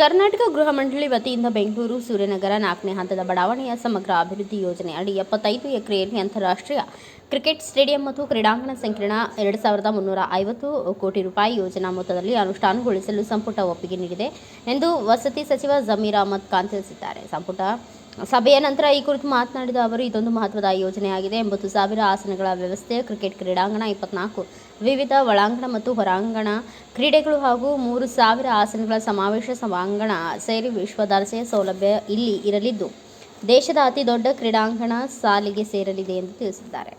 ಕರ್ನಾಟಕ ಗೃಹ ಮಂಡಳಿ ವತಿಯಿಂದ ಬೆಂಗಳೂರು, ಸೂರ್ಯನಗರ ನಾಲ್ಕನೇ ಹಂತದ ಬಡಾವಣೆಯ ಸಮಗ್ರ ಅಭಿವೃದ್ಧಿ ಯೋಜನೆ ಅಡಿ ಎಪ್ಪತ್ತೈದು ಎಕರೆಯಲ್ಲಿ ಅಂತಾರಾಷ್ಟ್ರೀಯ ಕ್ರಿಕೆಟ್ ಸ್ಟೇಡಿಯಂ ಮತ್ತು ಕ್ರೀಡಾಂಗಣ ಸಂಕೀರ್ಣ ಎರಡು ಸಾವಿರದ ಮುನ್ನೂರ ಐವತ್ತು ಕೋಟಿ ರೂಪಾಯಿ ಯೋಜನಾ ಮೊತ್ತದಲ್ಲಿ ಅನುಷ್ಠಾನಗೊಳಿಸಲು ಸಂಪುಟ ಒಪ್ಪಿಗೆ ನೀಡಿದೆ ಎಂದು ವಸತಿ ಸಚಿವ ಜಮೀರ್ ಅಹಮದ್ ಖಾನ್ ತಿಳಿಸಿದ್ದಾರೆ. ಸಂಪುಟ ಸಭೆಯ ನಂತರ ಈ ಕುರಿತು ಮಾತನಾಡಿದ ಅವರು, ಇದೊಂದು ಮಹತ್ವದ ಯೋಜನೆಯಾಗಿದೆ. ಎಂಬತ್ತು ಸಾವಿರ ಆಸನಗಳ ವ್ಯವಸ್ಥೆ, ಕ್ರಿಕೆಟ್ ಕ್ರೀಡಾಂಗಣ, ಇಪ್ಪತ್ನಾಲ್ಕು ವಿವಿಧ ಒಳಾಂಗಣ ಮತ್ತು ಹೊರಾಂಗಣ ಕ್ರೀಡೆಗಳು ಹಾಗೂ ಮೂರು ಸಾವಿರ ಆಸನಗಳ ಸಮಾವೇಶ ಸಭಾಂಗಣ ಸೇರಿ ವಿಶ್ವ ದರ್ಜೆಯ ಸೌಲಭ್ಯ ಇಲ್ಲಿ ಇರಲಿದ್ದು, ದೇಶದ ಅತಿ ದೊಡ್ಡ ಕ್ರೀಡಾಂಗಣ ಸಾಲಿಗೆ ಸೇರಲಿದೆ ಎಂದು ತಿಳಿಸಿದ್ದಾರೆ.